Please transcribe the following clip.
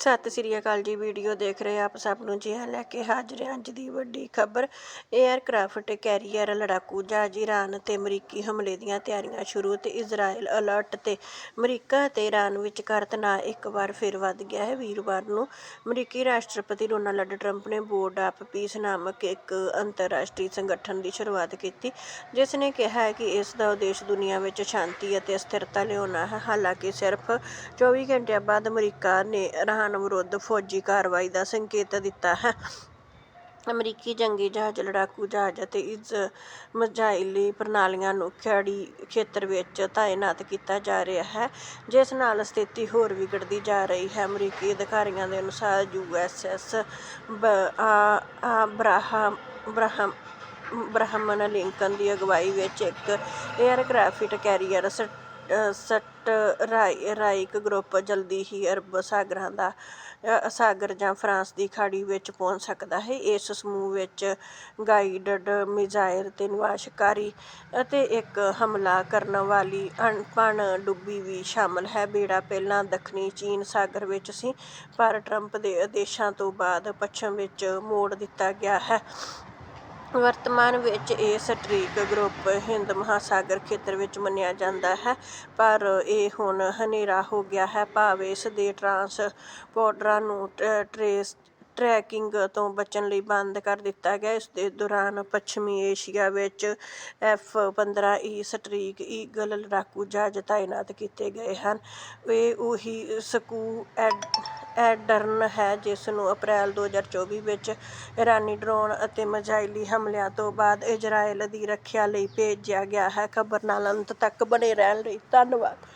ਸਤਿ ਸ੍ਰੀ ਅਕਾਲ ਜੀ, ਵੀਡੀਓ ਦੇਖ ਰਹੇ ਆਪ ਸਭ ਨੂੰ ਜੀ, ਹਾਂ, ਲੈ ਕੇ ਹਾਜ਼ਰ ਹਾਂ ਅੱਜ ਦੀ ਵੱਡੀ ਖਬਰ। 에ਅਰਕ੍ਰਾਫਟ ਕੈਰੀਅਰ ਲੜਾਕੂ ਜਹਾਜ਼ ਈਰਾਨ ਤੇ ਅਮਰੀਕੀ ਹਮਲੇ ਦੀਆਂ ਤਿਆਰੀਆਂ ਸ਼ੁਰੂ ਤੇ ਇਜ਼ਰਾਈਲ ਅਲਰਟ ਤੇ ਅਮਰੀਕਾ ਤੇ ਈਰਾਨ ਵਿਚਕਾਰ ਤਣਾਅ ਇੱਕ ਵਾਰ ਫਿਰ ਵੱਧ ਗਿਆ ਹੈ। ਵੀਰਵਾਰ ਨੂੰ ਅਮਰੀਕੀ ਰਾਸ਼ਟਰਪਤੀ ਡੋਨਾਲਡ ਟਰੰਪ ਨੇ ਬੋਰਡ ਆਫ ਪੀਸ ਨਾਮਕ ਇੱਕ ਅੰਤਰਰਾਸ਼ਟਰੀ ਸੰਗਠਨ ਦੀ ਸ਼ੁਰੂਆਤ ਕੀਤੀ, ਜਿਸ ਨੇ ਕਿਹਾ ਹੈ ਕਿ ਇਸ ਦਾ ਉਦੇਸ਼ ਦੁਨੀਆ ਵਿੱਚ ਸ਼ਾਂਤੀ ਅਤੇ ਸਥਿਰਤਾ ਲਿਆਉਣਾ ਹੈ। ਹਾਲਾਂਕਿ ਸਿਰਫ 24 ਘੰਟਿਆਂ ਬਾਅਦ ਅਮਰੀਕਾ ਨੇ ਇਰਾਨ ਵਿਰੁੱਧ ਫੌਜੀ ਕਾਰਵਾਈ ਦਾ ਸੰਕੇਤ ਦਿੱਤਾ ਹੈ। ਅਮਰੀਕੀ ਜੰਗੀ ਜਹਾਜ਼, ਲੜਾਕੂ ਜਹਾਜ਼ ਅਤੇ ਇਸ ਮਿਜ਼ਾਈਲੀ ਪ੍ਰਣਾਲੀਆਂ ਨੂੰ ਖਾੜੀ ਖੇਤਰ ਵਿੱਚ ਤਾਇਨਾਤ ਕੀਤਾ ਜਾ ਰਿਹਾ ਹੈ, ਜਿਸ ਨਾਲ ਸਥਿਤੀ ਹੋਰ ਵਿਗੜਦੀ ਜਾ ਰਹੀ ਹੈ। ਅਮਰੀਕੀ ਅਧਿਕਾਰੀਆਂ ਦੇ ਅਨੁਸਾਰ ਯੂਐਸਐਸ ਬਰਾਹਮ ਬਰਾਹਮ ਬ੍ਰਾਹਮਣ ਲਿੰਕਨ ਦੀ ਅਗਵਾਈ ਵਿੱਚ ਇੱਕ ਏਅਰਕ੍ਰਾਫਟ ਕੈਰੀਅਰ ਸਟਰਾਈਕ ਗਰੁੱਪ ਜਲਦੀ ਹੀ ਅਰਬ ਸਾਗਰਾਂ ਦਾ ਸਾਗਰ ਜਾਂ ਫਰਾਂਸ ਦੀ ਖਾੜੀ ਵਿੱਚ ਪਹੁੰਚ ਸਕਦਾ ਹੈ। ਇਸ ਸਮੂਹ ਵਿੱਚ ਗਾਈਡਡ ਮਿਜ਼ਾਈਲ ਅਤੇ ਨਿਵਾਸ਼ਕਾਰੀ ਅਤੇ ਇੱਕ ਹਮਲਾ ਕਰਨ ਵਾਲੀ ਅਣਪਣਡੁੱਬੀ ਵੀ ਸ਼ਾਮਲ ਹੈ। ਬੇੜਾ ਪਹਿਲਾਂ ਦੱਖਣੀ ਚੀਨ ਸਾਗਰ ਵਿੱਚ ਸੀ, ਪਰ ਟਰੰਪ ਦੇ ਆਦੇਸ਼ਾਂ ਤੋਂ ਬਾਅਦ ਪੱਛਮ ਵਿੱਚ ਮੋੜ ਦਿੱਤਾ ਗਿਆ ਹੈ। ਵਰਤਮਾਨ ਵਿੱਚ ਇਹ ਸਟਰੀਕ ਗਰੁੱਪ ਹਿੰਦ ਮਹਾਂਸਾਗਰ ਖੇਤਰ ਵਿੱਚ ਮੰਨਿਆ ਜਾਂਦਾ ਹੈ, ਪਰ ਇਹ ਹੁਣ ਹਨੇਰਾ ਹੋ ਗਿਆ ਹੈ। ਭਾਵ ਇਸ ਦੇ ਟਰਾਂਸਪੋਰਟਰਾਂ ਨੂੰ ਟ- ਟਰੇਸ, ਟਰੈਕਿੰਗ ਤੋਂ ਬਚਣ ਲਈ ਬੰਦ ਕਰ ਦਿੱਤਾ ਗਿਆ। ਇਸ ਦੇ ਦੌਰਾਨ ਪੱਛਮੀ ਏਸ਼ੀਆ ਵਿੱਚ ਐਫ 15 ਈ ਸਟਰੀਕ ਈਗਲ ਲੜਾਕੂ ਜਹਾਜ਼ ਤਾਇਨਾਤ ਕੀਤੇ ਗਏ ਹਨ। ਇਹ ਉਹੀ ਸਕੂ ਐਡ ਐਡਰਨ ਹੈ, ਜਿਸ ਨੂੰ ਅਪ੍ਰੈਲ 2024 ਵਿੱਚ ਇਰਾਨੀ ਡਰੋਨ ਅਤੇ ਮਿਜ਼ਾਈਲੀ ਹਮਲਿਆਂ ਤੋਂ ਬਾਅਦ ਇਜ਼ਰਾਈਲ ਦੀ ਰੱਖਿਆ ਲਈ ਭੇਜਿਆ ਗਿਆ ਹੈ। ਖਬਰ ਨਾਲ ਅੰਤ ਤੱਕ ਬਣੇ ਰਹਿਣ ਲਈ ਧੰਨਵਾਦ।